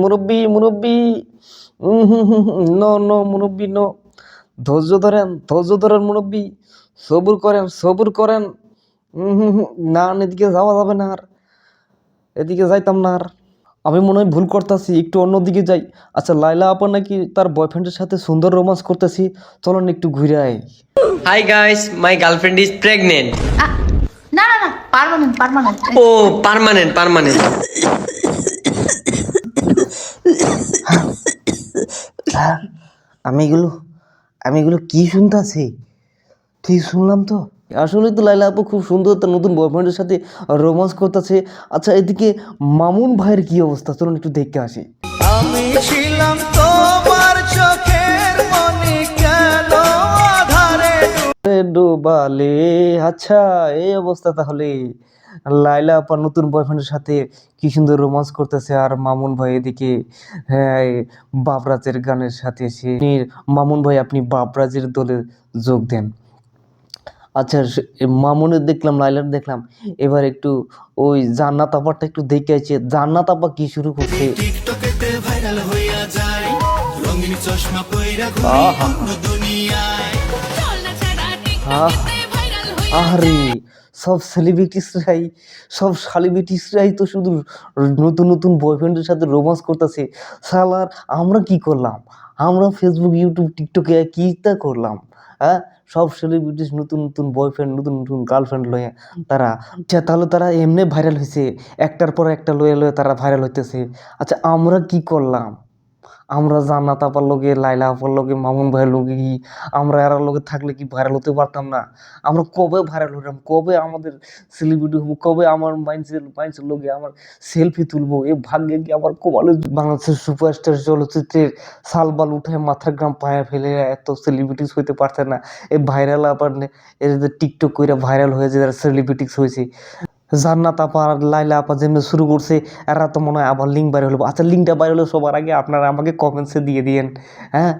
মুরব্বি মুরব্বি। No no মুরব্বি নো। ধৈর্য ধরেন ধৈর্য ধরেন মুরব্বি। সবুর করেন সবুর করেন। উম হুম হুম, না এদিকে যাওয়া যাবে না আর। এদিকে যাইতাম না আর। আমি মনে হয় ভুল করতেছি একটু অন্যদিকে যাই। আচ্ছা লাইলা আপা নাকি তার বয়ফ্রেন্ডের সাথে সুন্দর রোমান্স করতেছি? চলুন একটু ঘুরে আই। Guys, my girlfriend is pregnant. আহ, না না না permanent permanent Oh, permanent, permanent. আমি এগুলো আমি এগুলো কি শুনতেছি? ঠিক শুনলাম তো? আসলে তো লাইলা আপু খুব সুন্দর তার নতুন বয়ফ্রেন্ডের সাথে রোমান্স করতেছে। আচ্ছা এদিকে মামুন ভাইয়ের কি অবস্থা? চলুন একটু দেখতে আসি। আমি ছিলাম তোমার চোখের মনি কেন আধারে এ ডোবালে আচ্ছা এই অবস্থা তাহলে। লাইলা আপার নতুন বয়ফ্রেন্ডের সাথে কি সুন্দর রোমান্স করতেছে আর মামুন ভাই এদিকে হ্যাঁ বাবরাজের গানের সাথে সে মামুন ভাই আপনি বাবরাজের দলে যোগ দেন। আচ্ছা মামুনের দেখলাম লাইলার দেখলাম এবার একটু ওই জান্নাত আপারটা একটু দেখে আছে জান্নাত আপা কি শুরু করছে? আহা। আহ। আরে সব সেলিব্রিটিসরাই সব সেলিব্রিটিসরাই তো শুধু নতুন নতুন বয়ফ্রেন্ডের সাথে রোমান্স করতেছে। সালার আমরা কি করলাম? আমরা ফেসবুক ইউটিউব টিকটকে কি তা করলাম? হ্যাঁ? সব সেলিব্রিটিস নতুন নতুন বয়ফ্রেন্ড নতুন নতুন গার্লফ্রেন্ড লয়ে তারা আচ্ছা তাহলে তারা এমনি ভাইরাল হয়েছে একটার পর একটা লয়ে লয়ে তারা ভাইরাল হইতেছে। আচ্ছা আমরা কি করলাম? আমরা জান্নাত আপার লোকে লাইলা আপার লোকে মামুন ভাইয়ের লোকে কি আমরা এরা লোকে থাকলে কি ভাইরাল হতে পারতাম না? আমরা কবে ভাইরাল হলাম কবে আমাদের সেলিব্রিটি হব? কবে আমার মাইন্ডসেট মাইন্ডসেট লোকে আমার সেলফি তুলবো? এ ভাগ্যে কি আমার কবালে বাংলাদেশের সুপারস্টার চলচ্চিত্রের সালবাল উঠে মাথার গ্রাম পায়ে ফেলে এত সেলিব্রিটিস হইতে পারছে না। এ ভাইরাল আবার এর টিকটক করে ভাইরাল হয়েছে যারা সেলিব্রিটিস হয়েছে জান্নাত আপা আর লাইলা আপা যেমনি শুরু করছে, এরা তো মনে হয় আবার লিঙ্ক বাইরে হলো। আচ্ছা লিঙ্কটা বাইরে হলো সবার আগে আপনারা আমাকে কমেন্টসে দিয়ে দিয়েন। হ্যাঁ